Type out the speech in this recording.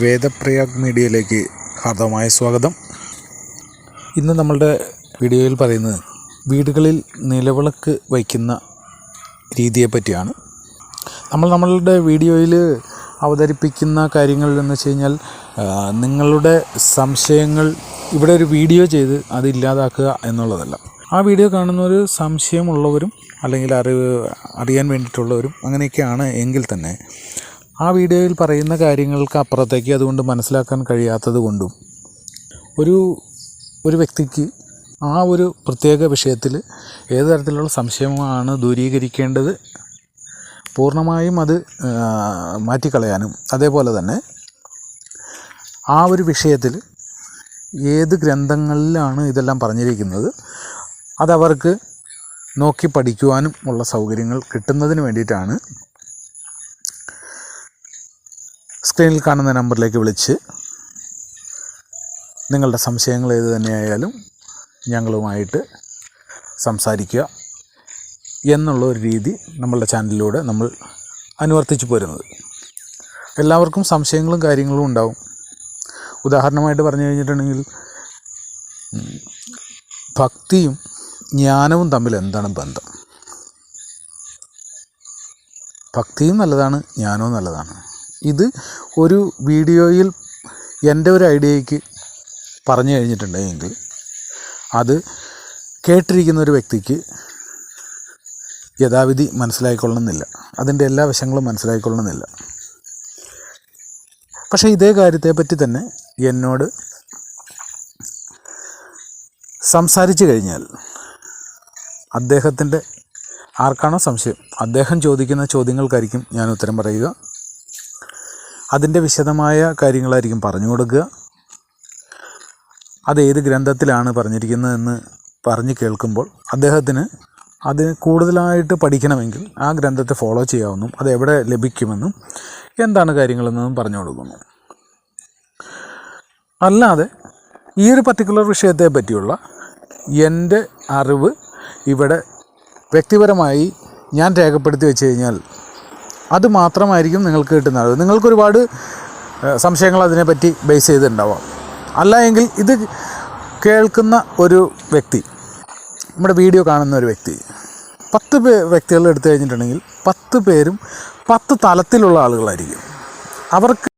വേദപ്രയാഗ് മീഡിയയിലേക്ക് ഹാർദവമായ സ്വാഗതം. ഇന്ന് നമ്മളുടെ വീഡിയോയിൽ പറയുന്നത് വീടുകളിൽ നിലവിളക്ക് വയ്ക്കുന്ന രീതിയെ പറ്റിയാണ് നമ്മൾ നമ്മളുടെ വീഡിയോയിൽ അവതരിപ്പിക്കുന്ന കാര്യങ്ങൾ എന്ന് വെച്ച് കഴിഞ്ഞാൽ നിങ്ങളുടെ സംശയങ്ങൾ ഇവിടെ ഒരു വീഡിയോ ചെയ്ത് അത് ഇല്ലാതാക്കുക എന്നുള്ളതല്ല. ആ വീഡിയോ കാണുന്നവർ സംശയമുള്ളവരും അല്ലെങ്കിൽ അറിവ് അറിയാൻ വേണ്ടിയിട്ടുള്ളവരും അങ്ങനെയൊക്കെയാണ് എങ്കിൽ തന്നെ ആ വീഡിയോയിൽ പറയുന്ന കാര്യങ്ങൾക്ക് അപ്പുറത്തേക്ക് അതുകൊണ്ട് മനസ്സിലാക്കാൻ കഴിയാത്തത് കൊണ്ടും ഒരു ഒരു വ്യക്തിക്ക് ആ ഒരു പ്രത്യേക വിഷയത്തിൽ ഏത് തരത്തിലുള്ള സംശയമാണ് ദൂരീകരിക്കേണ്ടത് പൂർണമായും അത് മാറ്റിക്കളയാനും. അതേപോലെ തന്നെ ആ ഒരു വിഷയത്തിൽ ഏത് ഗ്രന്ഥങ്ങളിലാണ് ഇതെല്ലാം പറഞ്ഞിരിക്കുന്നത് അതവർക്ക് നോക്കി പഠിക്കുവാനും ഉള്ള സൗകര്യങ്ങൾ കിട്ടുന്നതിന് വേണ്ടിയിട്ടാണ് സ്ക്രീനിൽ കാണുന്ന നമ്പറിലേക്ക് വിളിച്ച് നിങ്ങളുടെ സംശയങ്ങൾ ഏത് തന്നെയായാലും ഞങ്ങളുമായിട്ട് സംസാരിക്കുക എന്നുള്ള ഒരു രീതി നമ്മളുടെ ചാനലിലൂടെ നമ്മൾ അനുവർത്തിച്ചു പോരുന്നത്. എല്ലാവർക്കും സംശയങ്ങളും കാര്യങ്ങളും ഉണ്ടാവും. ഉദാഹരണമായിട്ട് പറഞ്ഞു കഴിഞ്ഞിട്ടുണ്ടെങ്കിൽ ഭക്തിയും ജ്ഞാനവും തമ്മിൽ എന്താണ് ബന്ധം? ഭക്തിയും നല്ലതാണ് ജ്ഞാനവും നല്ലതാണ്. ഇത് ഒരു വീഡിയോയിൽ എന്റെ ഒരു ഐഡിയയ്ക്ക് പറഞ്ഞു കഴിഞ്ഞിട്ടുണ്ടെങ്കിൽ അത് കേട്ടിരിക്കുന്ന ഒരു വ്യക്തിക്ക് യഥാവിധി മനസ്സിലായിക്കൊള്ളണമെന്നില്ല അതിന്റെ എല്ലാ വശങ്ങളും മനസ്സിലായിക്കൊള്ളണമെന്നില്ല പക്ഷേ ഇതേ കാര്യത്തെപ്പറ്റി തന്നെ എന്നോട് സംസാരിച്ചു കഴിഞ്ഞാൽ അദ്ദേഹത്തിന്റെ ആർക്കാണോ സംശയം? അദ്ദേഹം ചോദിക്കുന്ന ചോദ്യങ്ങൾക്കായിരിക്കും ഞാൻ ഉത്തരം പറയുക. അതിന്റെ വിശദമായ കാര്യങ്ങളായിരിക്കും പറഞ്ഞു കൊടുക്കുക. അതേത് ഗ്രന്ഥത്തിലാണ് പറഞ്ഞിരിക്കുന്നതെന്ന് പറഞ്ഞ് കേൾക്കുമ്പോൾ അദ്ദേഹത്തിന് അത് കൂടുതലായിട്ട് പഠിക്കണമെങ്കിൽ ആ ഗ്രന്ഥത്തെ ഫോളോ ചെയ്യാമെന്നും അത് എവിടെ ലഭിക്കുമെന്നും എന്താണ് കാര്യങ്ങളെന്നും പറഞ്ഞു കൊടുക്കുന്നു. അല്ലാതെ ഈ ഒരു പർട്ടിക്കുലർ വിഷയത്തെ പറ്റിയുള്ള എന്റെ അറിവ് ഇവിടെ വ്യക്തിപരമായി ഞാൻ രേഖപ്പെടുത്തി വെച്ച് കഴിഞ്ഞാൽ അത് മാത്രമായിരിക്കും നിങ്ങൾക്ക് കിട്ടുന്നത്. നിങ്ങൾക്ക് ഒരുപാട് സംശയങ്ങൾ അതിനെപ്പറ്റി ബേസ് ചെയ്തിട്ടുണ്ടാവാം. അല്ല എങ്കിൽ ഇത് കേൾക്കുന്ന ഒരു വ്യക്തി നമ്മുടെ വീഡിയോ കാണുന്ന ഒരു വ്യക്തി പത്ത് പേ വ്യക്തികൾ എടുത്തു കഴിഞ്ഞിട്ടുണ്ടെങ്കിൽ പത്ത് പേരും പത്ത് തലത്തിലുള്ള ആളുകളായിരിക്കും. അവർക്ക്